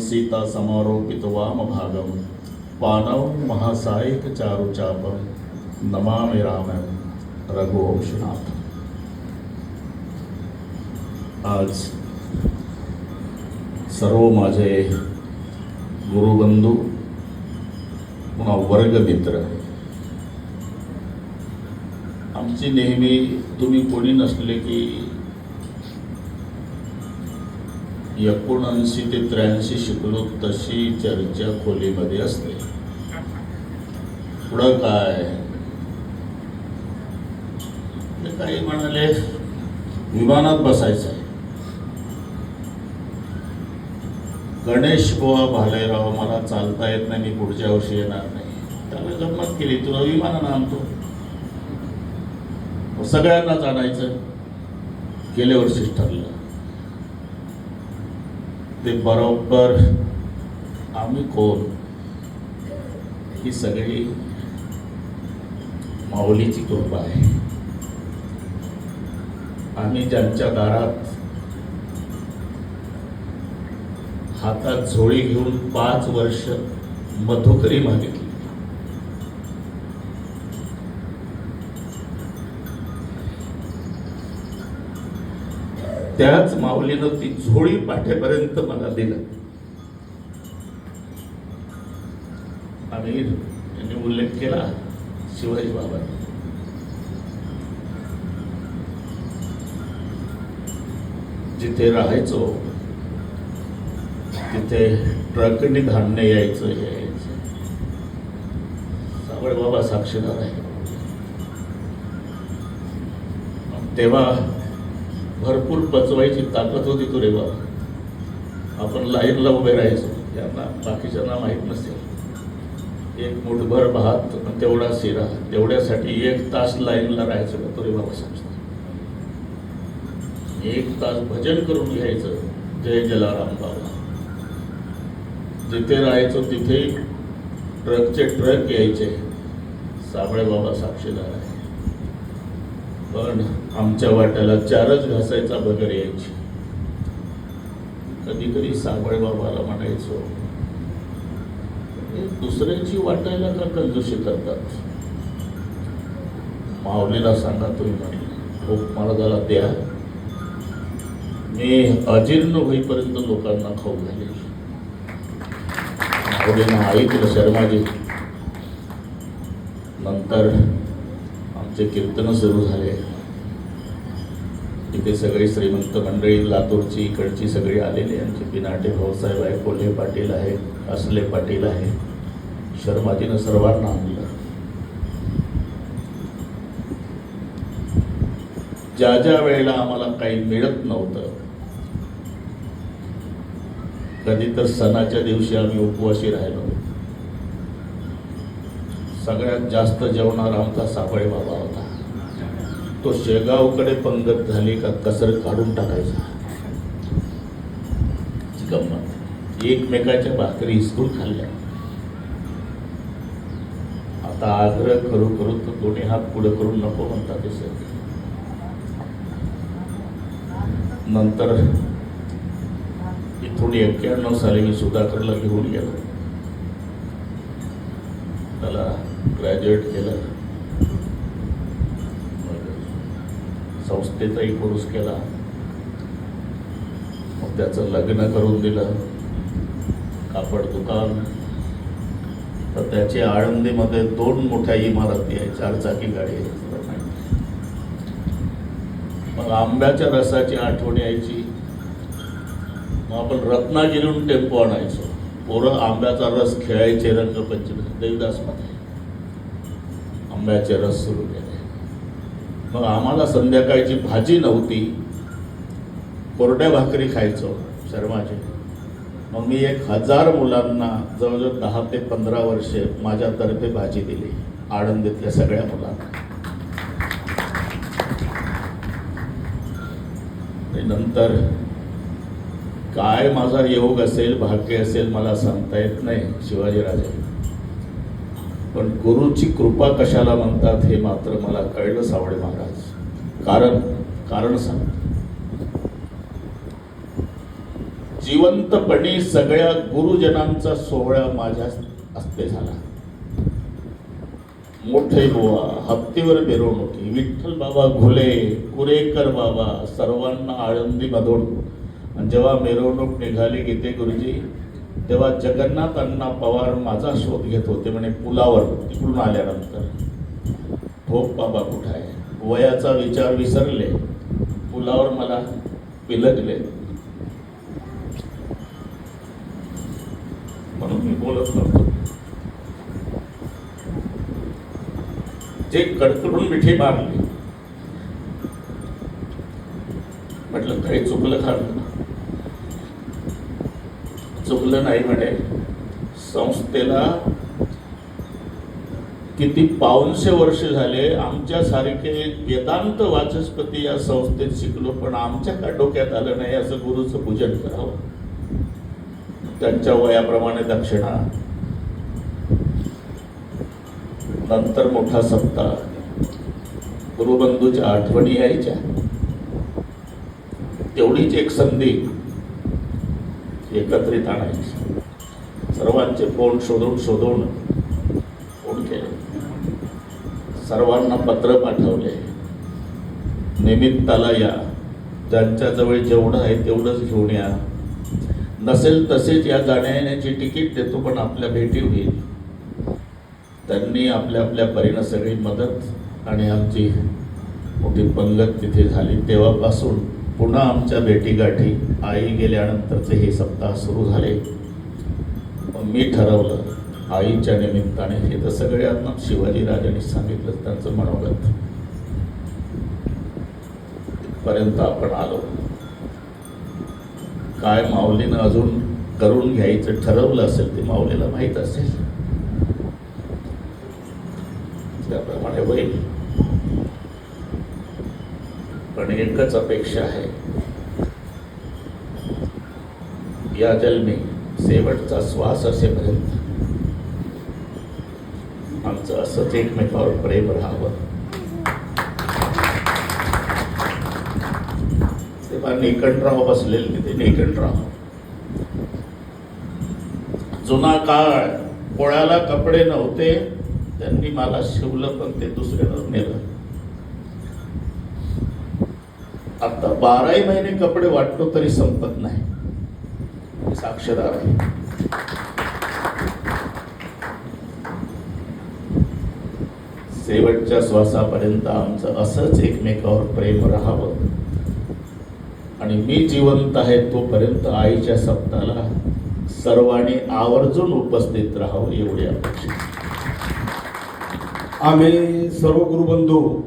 सीता समारोपित वामभागम पानव महासायिक चारुचापम नमामि रामम रघुवंशनाथ आज सर्व माझे गुरुबंधू, पुन्हा वर्गमित्र, आमची नेहमी तुम्ही कोणी नसले की एकोणऐंशी ते त्र्याऐंशी शिकलो तशी चर्चा खोलीमध्ये असते. पुढं काय? ते काही म्हणाले विमानात बसायचं आहे. गणेश बुवा भालेराव मला चालता येत नाही मी पुढच्या वर्षी येणार नाही. त्याला गंमत केली तुला विमानानं आणतो. सगळ्यांनाच आणायचं गेल्या वर्षीच ठरलं. ते बरोबर आम्ही कोण? ही सगळी माऊलीची कृपा आहे. आम्ही ज्यांच्या दारात हातात झोळी घेऊन पाच वर्ष मधुकरी मागितली. त्याच माऊलीनं ती झोळी पाठेपर्यंत मला दिलं. आणि यांनी उल्लेख केला शिवाजी बाबा जिथे राहायचो तिथे ट्रकने धान्य यायचं हे यायचं. सावळ बाबा साक्षीदार आहे तेव्हा भरपूर पचवायची ताकद होती तो रे बाबा. आपण लाईनला उभे राहायचो. यांना बाकीच्यांना माहीत नसेल. एक मुठभर भात तेवढा शिरा. तेवढ्यासाठी एक तास लाईनला राहायचं का तो रे बाबा समजतो. एक तास भजन करून घ्यायचं. जय जलाराम बाबा. जिथे राहायचो तिथे ट्रकचे ट्रक यायचे. साबळे बाबा साक्षीदार आहे पण आमच्या वाट्याला चारच घासायचा बगर यायची. कधी कधी साबळे बाबाला म्हणायचो "हे दुसऱ्याची वाटायला का कंजूशी करतात माऊलीला सांगा तुम्ही म्हणे खूप मला त्याला द्या. मी अजीर्ण होईपर्यंत लोकांना खाऊ घाले माऊलीनं ऐकलं शर्माजी नंतर जे कीर्तन सुरू झाले तिथे सगळी श्रीमंत मंडळी लातूरची इकडची सगळी आलेली. आमचे पिनाटे भाऊसाहेब आहे कोल्हे पाटील आहे असले पाटील आहे. शर्माजीनं सर्वांना आणलं. ज्या ज्या वेळेला आम्हाला काही मिळत नव्हतं कधी तर सणाच्या दिवशी आम्ही उपवासी राहिलो. सगळ्यात जास्त जेवणारा आमचा साबळे बाबा होता. तो शेगावकडे पंगत झाली का कसर काढून टाकायचा. गंमत. एकमेकाच्या भाकरी हिसकून खाल्ल्या. आता आग्रह करू करू तर दोन्ही हात पुढे करून नको म्हणतात ते नंतर इथून एक्क्याण्णव साली मी सुधाकरला घेऊन गेलो. त्याला ग्रॅज्युएट केलं. मग संस्थेचाही कोर्स केला. मग त्याचं लग्न करून दिलं. कापड दुकान. तर त्याची आळंदीमध्ये दोन मोठ्या इमारती आहे चारचाकी गाडी मग आंब्याच्या रसाची आठवण यायची. मग आपण रत्नागिरीहून टेम्पो आणायचो. पोरं आंब्याचा रस खेळायचे रंगपंचमी देवदासमध्ये आंब्याचे रस सुरू केले. मग आम्हाला संध्याकाळची भाजी नव्हती. कोरड्या भाकरी खायचो शर्माचे. मग मी एक हजार मुलांना जवळजवळ दहा ते पंधरा वर्षे माझ्यातर्फे भाजी दिली आळंदीतल्या सगळ्या मुलांना. नंतर काय माझा योग असेल भाग्य असेल मला सांगता येत नाही शिवाजीराजे पण गुरुची कृपा कशाला म्हणतात हे मात्र मला कळलं सावडे महाराज. कारण कारण सांग. जिवंतपणी सगळ्या गुरुजनांचा सोहळा माझ्या हस्ते झाला. मोठे गोवा हत्तीवर मिरवणुकी विठ्ठल बाबा घुले कुरेकर बाबा सर्वांना आळंदी मधून आणि जेव्हा मिरवणूक निघाली गीते गुरुजी तेव्हा जगन्नाथ अण्णा पवार माझा शोध घेत होते म्हणे पुलावर तिकडून आल्यानंतर. ठोक बाबा कुठं आहे? वयाचा विचार विसरले. पुलावर मला पिलकले म्हणून मी बोलत नव्हतो. जे कडकडून मिठी मारली म्हटलं काही चुकलं का? चुकलं नाही म्हणे. संस्थेला किती पाऊनशे वर्ष झाले आमच्यासारखे वेदांत वाचस्पती या संस्थेत शिकलो पण आमच्या का डोक्यात आलं नाही असं गुरुचं पूजन करावं? त्यांच्या वयाप्रमाणे दक्षिणा. नंतर मोठा सप्ताह. गुरुबंधूच्या आठवणी यायच्या. तेवढीच एक संधी. एकत्रित आणायची. सर्वांचे फोन शोधून शोधून फोन केले? सर्वांना पत्र पाठवले. निमित्ताला या. ज्यांच्याजवळ जेवढं आहे तेवढंच घेऊन या. नसेल तसेच या जाण्या येण्याची तिकीट देतो पण आपल्या भेटी होईल. त्यांनी आपल्या आपल्या परीनं सगळी मदत आणि आमची मोठी पंगत तिथे झाली. तेव्हापासून पुन्हा आमच्या भेटीगाठी आई गेल्यानंतरचे हे सप्ताह सुरू झाले. मी ठरवलं आईच्या निमित्ताने हे तर सगळ्यांना शिवाजीराजांनी सांगितलं त्यांचं मनोगत. पर्यंत आपण आलो. काय माऊलीनं अजून करून घ्यायचं ठरवलं असेल ते माऊलीला माहीत असेल. त्याप्रमाणे होईल. पण एकच अपेक्षा आहे. या जन्मी शेवटचा श्वास असेपर्यंत आमचं असंच एकमेकावर प्रेम राहावं. तेव्हा निकंठराव बसलेले तिथे निकंठराव जुना काळ पोळ्याला कपडे नव्हते त्यांनी मला शिवलं पण ते दुसऱ्यानं नेलं. आता बाराही महिने कपडे वाटतो तरी संपत नाही. साक्षीदार आहे. शेवटच्या श्वासापर्यंत आमचं असंच एकमेकावर प्रेम राहावं. आणि मी जिवंत आहे तोपर्यंत आईच्या सप्ताला सर्वांनी आवर्जून उपस्थित राहावं एवढी अपेक्षा आम्ही सर्व गुरुबंधू